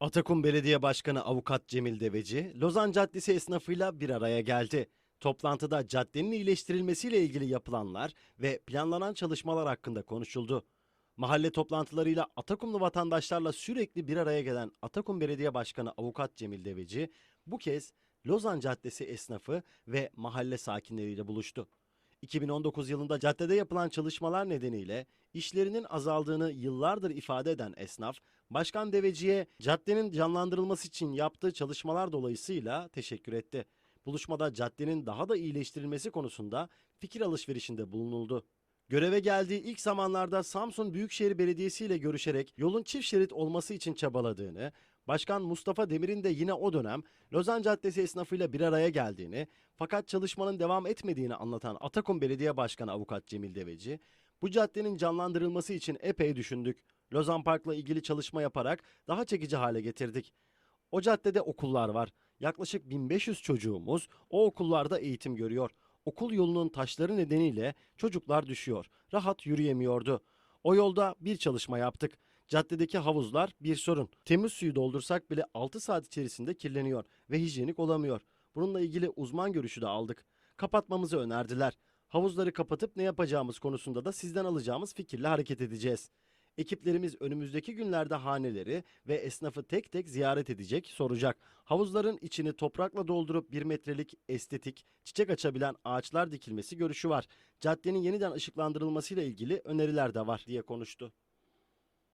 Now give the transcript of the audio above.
Atakum Belediye Başkanı Avukat Cemil Deveci, Lozan Caddesi esnafıyla bir araya geldi. Toplantıda caddenin iyileştirilmesiyle ilgili yapılanlar ve planlanan çalışmalar hakkında konuşuldu. Mahalle toplantılarıyla Atakumlu vatandaşlarla sürekli bir araya gelen Atakum Belediye Başkanı Avukat Cemil Deveci, bu kez Lozan Caddesi esnafı ve mahalle sakinleriyle buluştu. 2019 yılında caddede yapılan çalışmalar nedeniyle işlerinin azaldığını yıllardır ifade eden esnaf, Başkan Deveci'ye caddenin canlandırılması için yaptığı çalışmalar dolayısıyla teşekkür etti. Buluşmada caddenin daha da iyileştirilmesi konusunda fikir alışverişinde bulunuldu. Göreve geldiği ilk zamanlarda Samsun Büyükşehir Belediyesi ile görüşerek yolun çift şerit olması için çabaladığını, Başkan Mustafa Demir'in de yine o dönem Lozan Caddesi esnafıyla bir araya geldiğini fakat çalışmanın devam etmediğini anlatan Atakum Belediye Başkanı Avukat Cemil Deveci, bu caddenin canlandırılması için epey düşündük. Lozan Park'la ilgili çalışma yaparak daha çekici hale getirdik. O caddede okullar var. Yaklaşık 1500 çocuğumuz o okullarda eğitim görüyor. Okul yolunun taşları nedeniyle çocuklar düşüyor. Rahat yürüyemiyordu. O yolda bir çalışma yaptık. Caddedeki havuzlar bir sorun. Temiz suyu doldursak bile 6 saat içerisinde kirleniyor ve hijyenik olamıyor. Bununla ilgili uzman görüşü de aldık. Kapatmamızı önerdiler. Havuzları kapatıp ne yapacağımız konusunda da sizden alacağımız fikirle hareket edeceğiz. Ekiplerimiz önümüzdeki günlerde haneleri ve esnafı tek tek ziyaret edecek, soracak. Havuzların içini toprakla doldurup bir metrelik estetik, çiçek açabilen ağaçlar dikilmesi görüşü var. Caddenin yeniden ışıklandırılmasıyla ilgili öneriler de var diye konuştu.